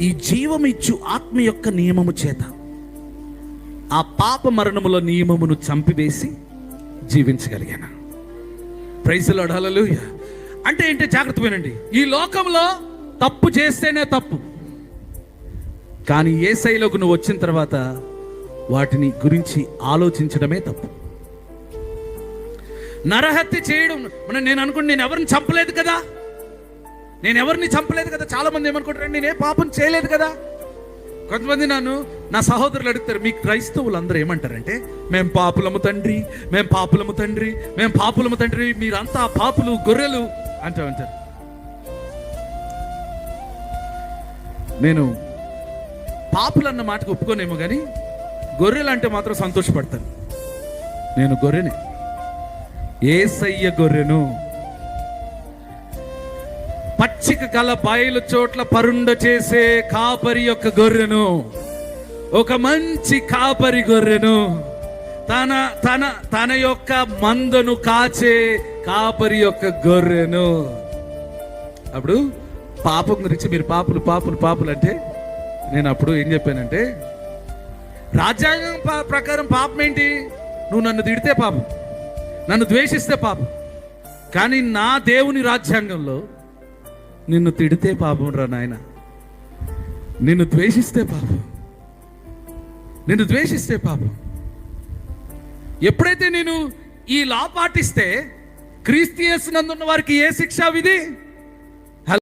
ఈ జీవమిచ్చు ఆత్మ యొక్క నియమము చేత ఆ పాప మరణముల నియమమును చంపివేసి జీవించగలిగాను. ప్రైజులు అడాలలు అంటే ఏంటి? జాగ్రత్త వినండి. ఈ లోకంలో తప్పు చేస్తేనే తప్పు. కానీ ఏ శైలోకి నువ్వు వచ్చిన తర్వాత వాటిని గురించి ఆలోచించడమే తప్పు. నరహత్య చేయడం నేను అనుకుంటే నేను ఎవరిని చంపలేదు కదా? నేను ఎవరిని చంపలేదు కదా? చాలా మంది ఏమనుకుంటారు ఏ పాపం చేయలేదు కదా? కొంతమంది నన్ను నా సహోదరులు అడుగుతారు మీ క్రైస్తవులు అందరూ ఏమంటారంటే మేము పాపులము తండ్రి మేము పాపులము తండ్రి మేము పాపులము తండ్రి మీరంతా పాపులు గొర్రెలు అంటూ అంటారు నేను పాపులు అన్న మాటకు ఒప్పుకోనేమో కానీ గొర్రెలు అంటే మాత్రం సంతోషపడతాను. నేను గొర్రెని ఏసయ్య గొర్రెను పచ్చిక గల బయలు చోట్ల పరుండ చేసే కాపరి యొక్క గొర్రెను. ఒక మంచి కాపరి గొర్రెను. తన తన తన యొక్క మందను కాచే కాపరి యొక్క గొర్రెను. అప్పుడు పాపం గురించి మీరు పాపులు పాపులు పాపులు అంటే నేను అప్పుడు ఏం చెప్పానంటే రాజ్యాంగం ప్రకారం పాపం ఏంటి? నువ్వు నన్ను తిడితే పాపం. నన్ను ద్వేషిస్తే పాపం. కానీ నా దేవుని రాజ్యాంగంలో నిన్ను తిడితే పాపం రా నాయన. నిన్ను ద్వేషిస్తే పాపం. నిన్ను ద్వేషిస్తే పాపం. ఎప్పుడైతే నేను ఈ లా పాటిస్తే క్రీస్తు నందున్న వారికి ఏ శిక్ష విధి?